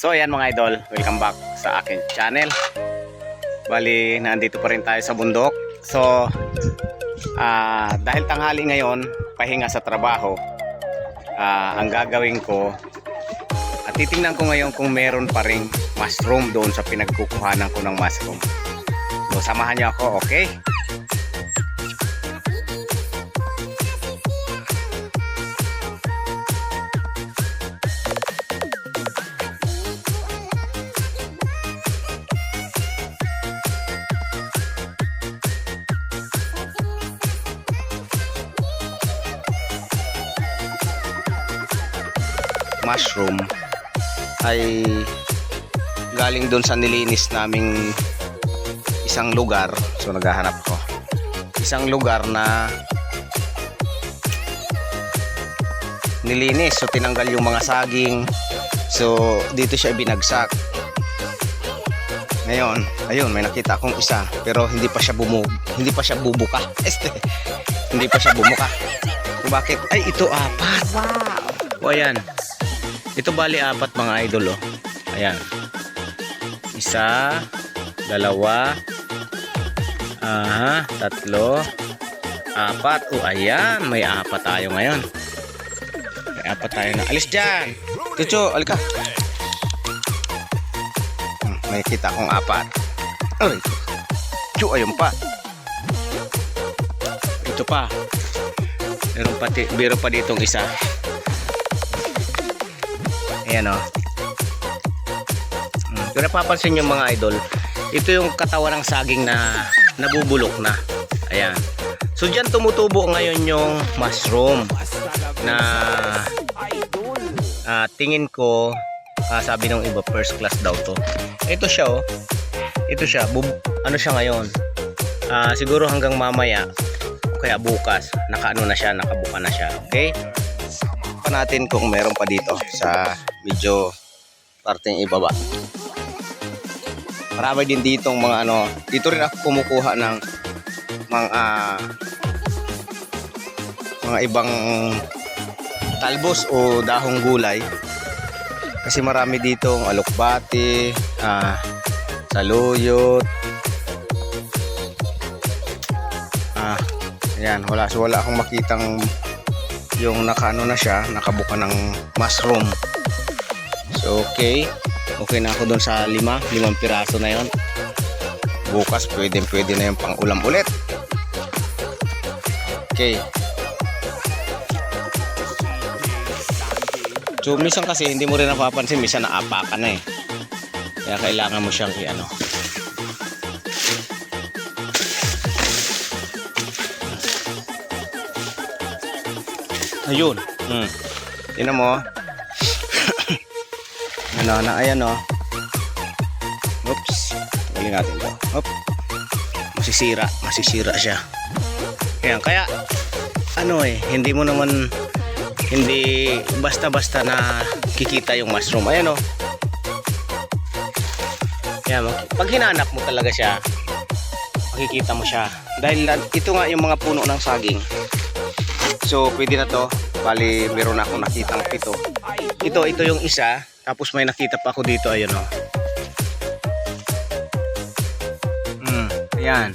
So ayan mga idol, welcome back sa akin channel. Bali, nandito pa rin tayo sa bundok. So, ah dahil tanghali ngayon, pahinga sa trabaho, ah, ang gagawin ko, at titingnan ko ngayon kung meron pa ring mushroom doon sa pinagkukuhanan ko ng mushroom. So, samahan niyo ako, okay? Mushroom ay galing doon sa nilinis naming isang lugar. So naghahanap ko. Isang lugar na nilinis. So tinanggal yung mga saging. So dito siya binagsak ngayon ayun may nakita akong isa pero hindi pa siya bumu hindi pa siya bubuka. Este hindi pa siya bumuka. Kung bakit? Ay ito apat. Wow. O ayan ito bali apat mga idol oh. Ayan. Isa, dalawa, aha, tatlo, apat. Oh, ayan, may apat tayo ngayon. May apat tayo na. Alis dyan! Tucho, alika. Hmm, may kita akong apat. Ay, Chu, ayun pa. Ito pa. Meron pa, meron pa ditong isa. Ayan o. Hmm. Kung napapansin nyo mga idol, ito yung katawan ng saging na nabubulok na. Ayan. So dyan tumutubo ngayon yung mushroom na ah, tingin ko ah, sabi ng iba first class daw to. Ito siya oh. Ito siya. Bub- ano siya ngayon? Ah, siguro hanggang mamaya kaya bukas nakaano na siya, nakabuka na siya. Okay? pa natin kung meron pa dito sa medyo parteng ibaba. Marami din ditong mga ano, dito rin ako kumukuha ng mga mga ibang talbos o dahong gulay. Kasi marami ditong alokbati, ah, saluyot. Ah, ayan, wala so wala akong makitang yung nakaano na siya, nakabuka ng mushroom. So, okay. Okay na ako doon sa lima, limang piraso na yon. Bukas, pwede, pwede na yung pang ulam ulit. Okay. So, minsan kasi hindi mo rin napapansin, minsan naapakan na eh. Kaya kailangan mo siyang i-ano. Ayun. Hmm. Tingnan mo. Ano na, ayan oh. Oops. Galing natin to. Op. Masisira. Masisira siya. Ayan, kaya ano eh, hindi mo naman hindi basta-basta na kikita yung mushroom. Ayan oh. Ayan, mag- pag hinanap mo talaga siya, makikita mo siya. Dahil ito nga yung mga puno ng saging. So, pwede na to. Bali, meron akong nakitang pito. Ito, ito yung isa. Tapos may nakita pa ako dito. Ayun, oh. Hmm, ayan.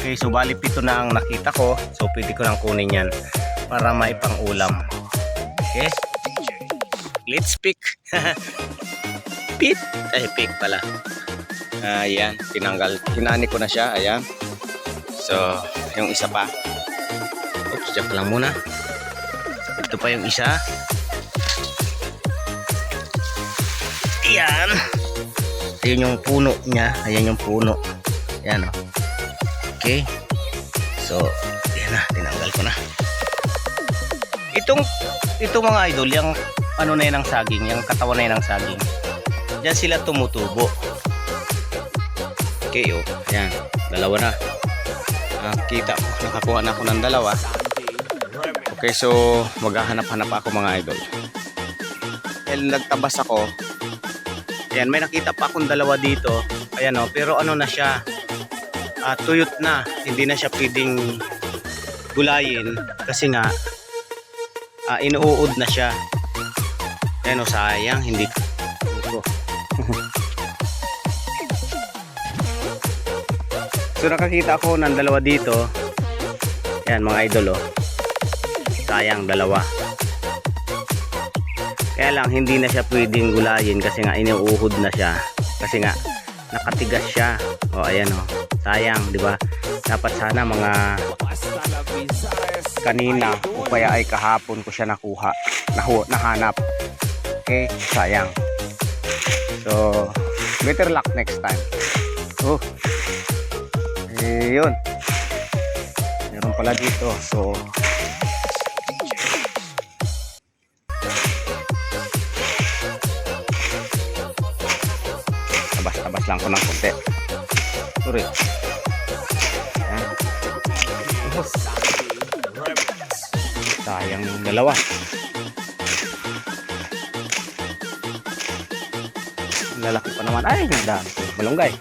Okay, so bali pito na ang nakita ko. So, pwede ko nang kunin yan para maipang ulam. Okay? Let's pick. Pit. Ay, pick pala. Ayan, tinanggal. Kinani ko na siya. Ayan. So, yung isa pa. Oops, dyan lang muna. Ito pa yung isa. Ayan. Ayan yung puno niya. Ayan yung puno. Ayan o. Okay. So, ayan na. Tinanggal ko na. Itong, itong mga idol, yung ano na yan ng saging, yung katawan na yan ng saging. Diyan sila tumutubo. Okay, oh. Ayan. Dalawa na. Ah, kita ko. Nakakuha na ako ng dalawa. Okay, so maghahanap-hanap ako mga idol. Dahil nagtabas ako. Ayan, may nakita pa akong dalawa dito. Ayan o, pero ano na siya. Ah, tuyot na. Hindi na siya pwedeng gulayin kasi nga ah, inuud na siya. Ayan o, sayang. Hindi ito. so nakakita ako ng dalawa dito. Yan mga idol oh. Sayang dalawa. Kaya lang hindi na siya pwedeng gulayin kasi nga inuuhod na siya. Kasi nga nakatigas siya. O ayan oh. Sayang, di ba? Dapat sana mga kanina o kaya ay kahapon ko siya nakuha. Nahu nahanap. Okay, sayang. So, better luck next time. Oh. Yun. Meron pala dito. So, lang ko ng konti. Sorry. Ayan. Oh. Sayang yung dalawa. Lalaki pa naman. Ay, nandaan. Malunggay.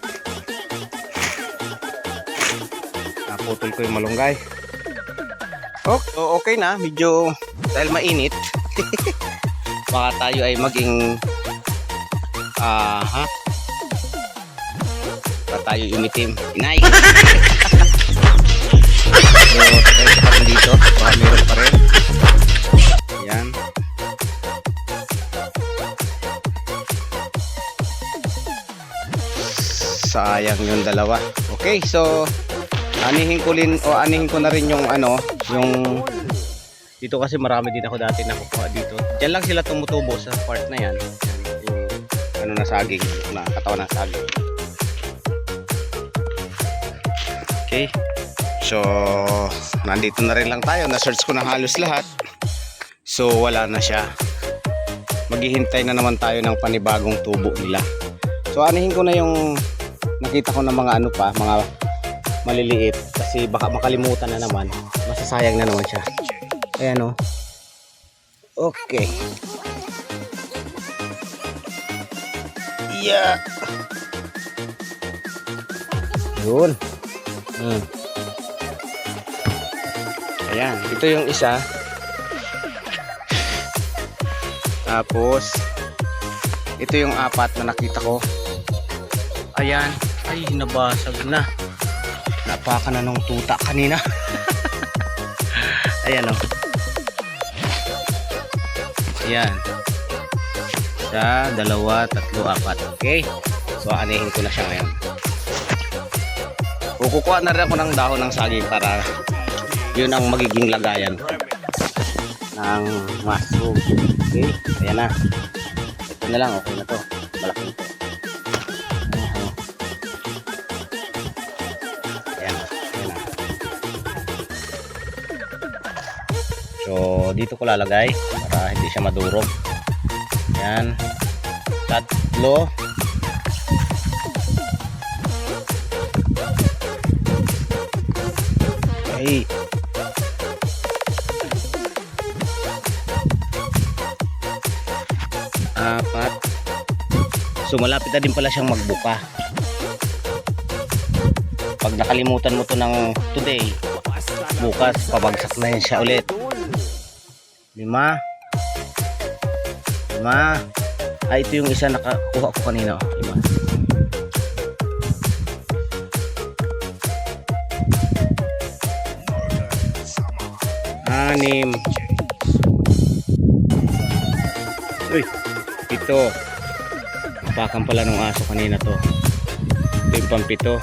Naputol ko yung malunggay. So okay na. Medyo dahil mainit. Baka tayo ay maging ah ha? Baka tayo umitim. Inay! so, tayo pa rin dito. Baka meron pa rin. Yan. sayang yung dalawa okay so anihin ko rin o anihin ko na rin yung ano yung dito kasi marami din ako dati nakukuha dito dyan lang sila tumutubo sa part na yan yung ano na saging na katawan ng saging okay so nandito na rin lang tayo na search ko na halos lahat so wala na siya maghihintay na naman tayo ng panibagong tubo nila so anihin ko na yung nakita ko ng mga ano pa, mga maliliit kasi baka makalimutan na naman. Masasayang na naman siya. Ayan oh. Okay. Yeah. Yun. Hmm. Ayan, ito yung isa. Tapos ito yung apat na nakita ko. Ayan. Ay, nabasag na. Napaka na nung tuta kanina. Ayan o. Oh. Ayan. Isa, dalawa, tatlo, apat. Okay. So, anihin ko na siya ngayon. Kukukuha na rin ako ng dahon ng saging para yun ang magiging lagayan ng mushroom. Okay. Ayan na. Ito na lang. Okay na to. Malaki ito. So, dito ko lalagay para hindi siya madurog. Yan. Tatlo. Okay. Apat. So, malapit na din pala siyang magbuka. Pag nakalimutan mo to ng today, bukas pabagsak na yan siya ulit. Lima. Lima. Ah, ito yung isa nakakuha ko kanina. oh. Lima. Anim. Uy, ito. Napakan pala ng aso kanina to. Ito yung pampito.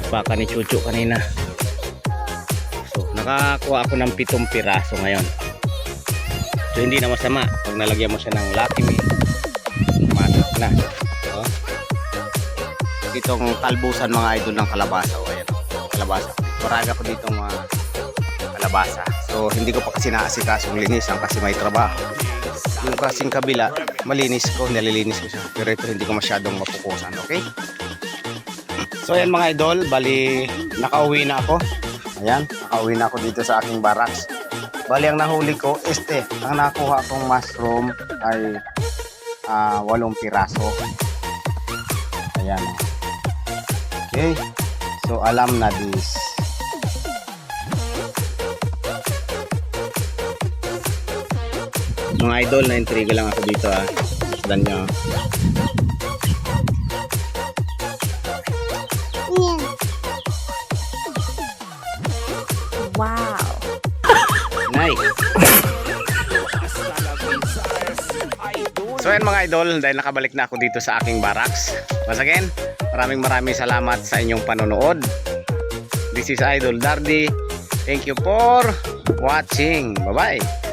Napakan ni Chucho kanina. So, nakakuha ako ng pitong piraso ngayon. So hindi na masama pag nalagyan mo siya ng Lucky Me. Masak na. So, itong talbusan mga idol ng kalabasa. O, ayan, kalabasa. Marami ako dito mga kalabasa. So hindi ko pa kasi naasikasong linisan kasi may trabaho. Yung kasing kabila, malinis ko, nalilinis ko siya. Pero ito hindi ko masyadong mapukusan, okay? So ayan mga idol, bali nakauwi na ako. Ayan, nakauwi na ako dito sa aking barracks. Bali ang nahuli ko, este, ang nakuha kong mushroom ay ah, walong piraso. Ayan. Okay. So alam na this. Mga idol, na-intriga lang ako dito ah. Tignan nyo. Wow. Nay. So yan mga idol, dahil nakabalik na ako dito sa aking barracks. Once again, maraming maraming salamat sa inyong panonood. This is Idol Dardy. Thank you for watching. Bye-bye.